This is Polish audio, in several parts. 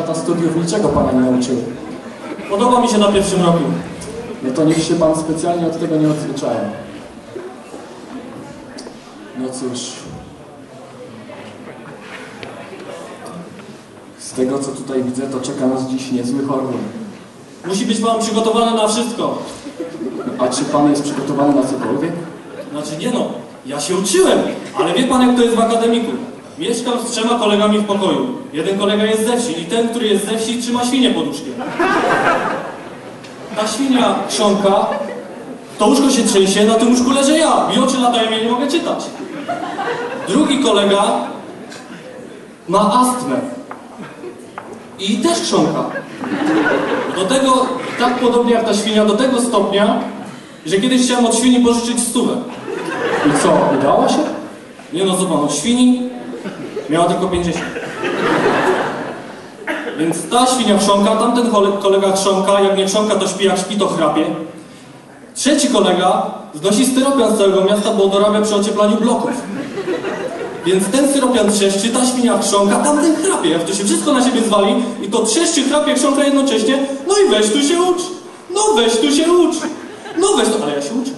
lata studiów niczego pana nie nauczyły. Podoba mi się na pierwszym roku. No to niech się pan specjalnie od tego nie odzwyczaja. No cóż. Z tego co tutaj widzę, to czeka nas dziś niezły horror. Musi być pan przygotowany na wszystko. A czy pan jest przygotowany na cokolwiek? Znaczy nie no, ja się uczyłem, ale wie pan jak to jest w akademiku. Mieszkam z trzema kolegami w pokoju. Jeden kolega jest ze wsi i ten, który jest ze wsi, trzyma świnię pod łóżkiem. Ta świnia krząka, to łóżko się trzęsie, na tym łóżku leżę ja. Mi oczy latają, ja nie mogę czytać. Drugi kolega ma astmę i też krząka. Do tego, tak podobnie jak ta świnia, do tego stopnia, że kiedyś chciałem od świni pożyczyć stówę. I co, udało się? Nie no, od świni miała tylko 50. Więc ta świnia chrząka, tamten kole- kolega chrząka, jak nie chrząka, to śpi, jak śpi, to chrapie. Trzeci kolega znosi styropian z całego miasta, bo dorabia przy ocieplaniu bloków. Więc ten styropian trzeszczy, ta świnia chrząka, tamten chrapie. Jak to się wszystko na siebie zwali i to trzeszczy, chrapie, chrząka jednocześnie, no i weź tu się ucz. No weź tu się ucz. No weź tu, ale ja się uczę.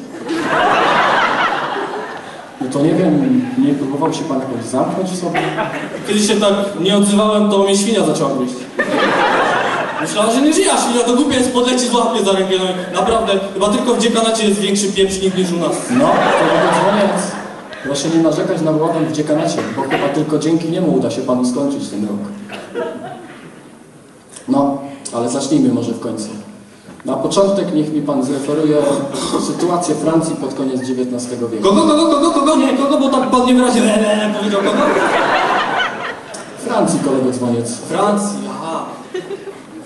To nie wiem, nie próbował się pan jakoś zamknąć w sobie? Kiedy się tak nie odzywałem, to mnie świnia zaczęła gryźć. Myślała, że nie żyje, a świnia to głupia jest podleci złapie za rękę. No, naprawdę, chyba tylko w dziekanacie jest większy pieprznik niż u nas. No, to dzwoniec. Proszę nie narzekać na błąd w dziekanacie, bo chyba tylko dzięki niemu uda się panu skończyć ten rok. No, ale zacznijmy może w końcu. Na początek niech mi pan zreferuje sytuację Francji pod koniec XIX wieku. Kogo, kogo, kogo, kogo, nie, kogo, bo tak pan nie wyraźnie powiedział kogo? Francji, kolego dzwoniec. Francji, aha.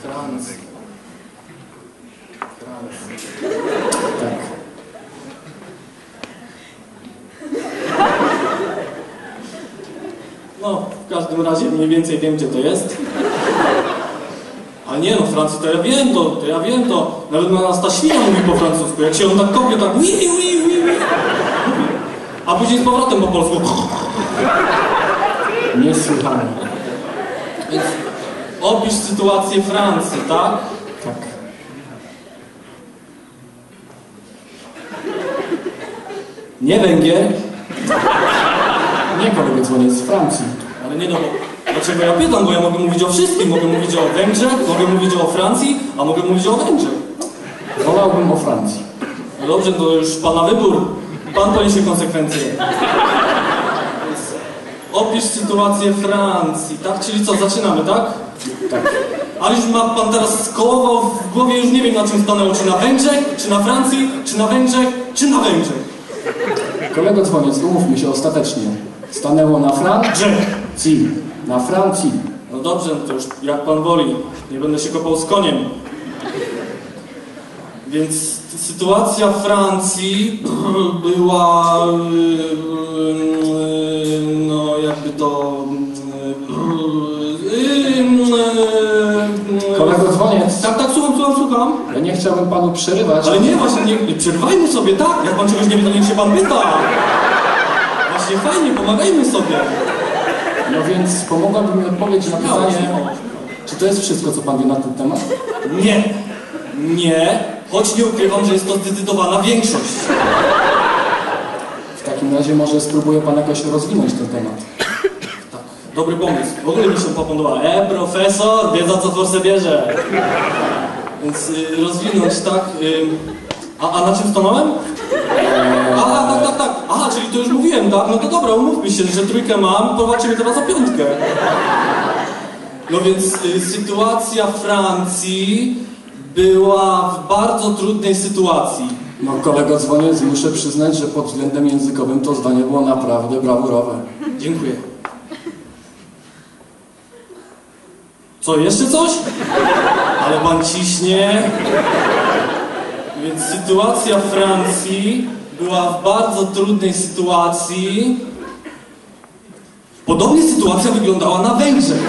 Francji. Francji. Tak. No, w każdym razie mniej więcej wiem, gdzie to jest. Ale nie no, Francji to ja wiem to, to ja wiem to. Nawet na nas ta świnia mówi po francusku. Jak się on tak kopie, tak wi, wi, wi, wi. A później z powrotem po polsku. Niesłychane. Więc opisz sytuację Francji, tak? Tak. Nie Węgier, Nie kolego dzwoniec z Francji. ale nie bo dlaczego ja pytam, bo ja mogę mówić o wszystkim. Mogę mówić o Węgrzech, mogę mówić o Francji, a mogę mówić o Węgrzech. Wolałbym o Francji. No dobrze, to już pana wybór. Pan poniesie konsekwencje. Opisz sytuację Francji, tak? Czyli co, zaczynamy, tak? Tak. Ale już ma pan teraz skołował w głowie, już nie wiem na czym stanęło, czy na Węgrzech, czy na Francji, czy na Węgrzech, czy na Węgrzech. Kolego dzwoniec, umówmy się ostatecznie. Stanęło na Francji. Grzech. Na Francji. No dobrze, no to już jak pan woli. Nie będę się kopał z koniem. Więc sytuacja Francji była, yy, no jakby to... yy, Kolego dzwoniec, Tak, tak, słucham, słucham, słucham. ja nie chciałbym panu przerywać. Ale nie, właśnie nie, nie przerwajmy sobie, tak. Jak pan czegoś nie wie, to niech się pan pyta. Właśnie fajnie, pomagajmy sobie. No więc pomogłaby mi odpowiedź na Śmiało, pytanie, czy to jest wszystko, co pan wie na ten temat? Nie, nie, choć nie ukrywam, że jest to zdecydowana większość. W takim razie może spróbuje pan jakoś rozwinąć ten temat. Tak, dobry pomysł. W ogóle mi się podoba. E, profesor, wie za co forsę bierze. Więc y, rozwinąć, tak. Y, a, a na czym stanąłem? Aha, czyli to już mówiłem, tak? No to dobra, umówmy się, że trójkę mam, popatrzymy teraz o piątkę. No więc y, sytuacja Francji była w bardzo trudnej sytuacji. No kolego dzwoniec, muszę przyznać, że pod względem językowym to zdanie było naprawdę brawurowe. Dziękuję. Co, jeszcze coś? Ale pan ciśnie. Więc sytuacja Francji była w bardzo trudnej sytuacji. Podobnie sytuacja wyglądała na Węgrzech,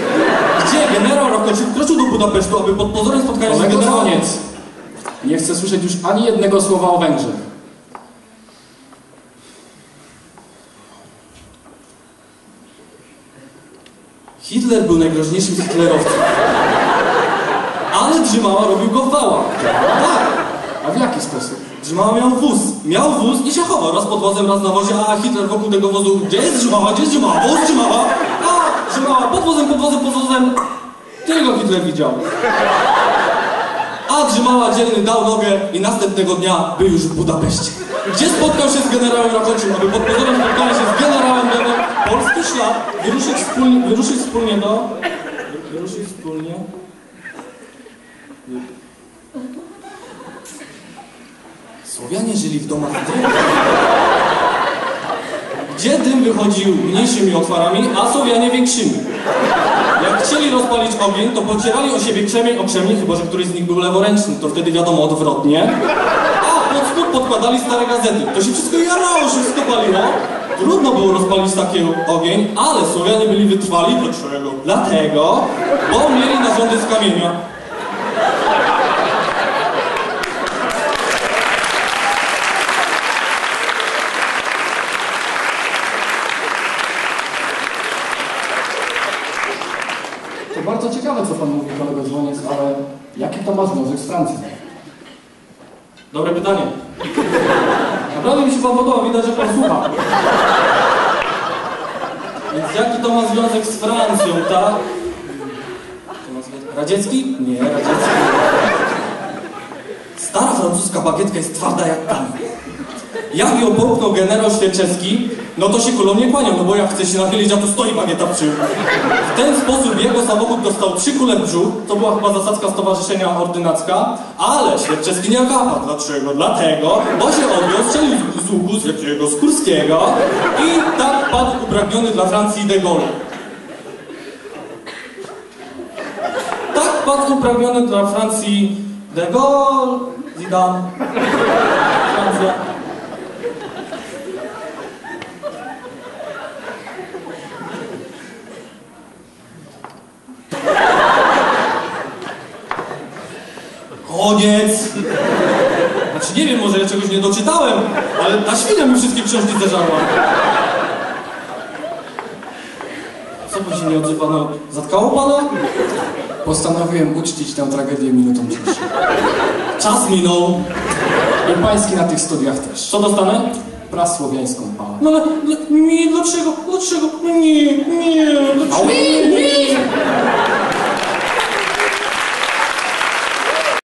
gdzie generał Rakoczy wkroczył do Budapesztu, aby pod pozorem spotkania się z generałem... dzwoniec, nie chcę słyszeć już ani jednego słowa o Węgrzech. Hitler był najgroźniejszym z hitlerowców. ale Drzymała robił go w wałach. Tak. A w jaki sposób? Drzymała miał wóz. Miał wóz i się chował. Raz pod wozem, raz na wozie, a Hitler wokół tego wozu. Gdzie jest Drzymała? Gdzie jest Drzymała? Wóz Drzymała! A, Drzymała, pod wozem, pod wozem, pod wozem. Tylko Hitler widział. A Drzymała dzielny dał nogę i następnego dnia był już w Budapeszcie. Gdzie spotkał się z generałem Rakoczym, aby pod pozorem spotkania się z generałem Lewem polski ślad wyruszyć wspólnie, wyruszyć wspólnie do... Wyruszyć wspólnie... Słowianie żyli w domach. Gdzie dym wychodził mniejszymi otwarami, a Słowianie większymi. Jak chcieli rozpalić ogień, to pocierali o siebie krzemień o krzemień, chyba że któryś z nich był leworęczny, to wtedy wiadomo odwrotnie. A pod spód podkładali stare gazety. To się wszystko jarało, wszystko paliło. Trudno było rozpalić taki ogień, ale Słowianie byli wytrwali. Dlaczego? Dlatego, bo mieli narządy z kamienia. To bardzo ciekawe, co pan mówi, kolego Dzwoniec, ale jaki to ma związek z Francją? Dobre pytanie. Naprawdę mi się pan podoba, widać, że pan słucha. Więc jaki to ma związek z Francją, tak? Radziecki? Nie, radziecki. Stara francuska bagietka jest twarda jak kamień. Jak ją połknął generał Świerczewski, no to się kulą nie kłaniał, no bo jak chce się nachylić, a tu stoi bagieta przy W ten sposób jego samochód dostał trzy kule w brzuch, to była chyba zasadzka Stowarzyszenia Ordynacka, ale Świerczewski nie okapał. Dlaczego? Dlatego, bo się odniósł, z- łuku z jakiego, z Kurskiego i tak padł upragniony dla Francji de Gaulle. Tak padł upragniony dla Francji de Gaulle, Zidane, Francja. Koniec! Znaczy nie wiem, może ja czegoś nie doczytałem, ale ta świnia mi wszystkie książki zeżarła. Co pan się nie odzywa? No, zatkało pana? Postanowiłem uczcić tę tragedię minutą ciszy. Czas minął. I pański na tych studiach też. Co dostanę? Prasłowiańską pałę. No ale, ale nie, dlaczego? Dlaczego? No nie, nie.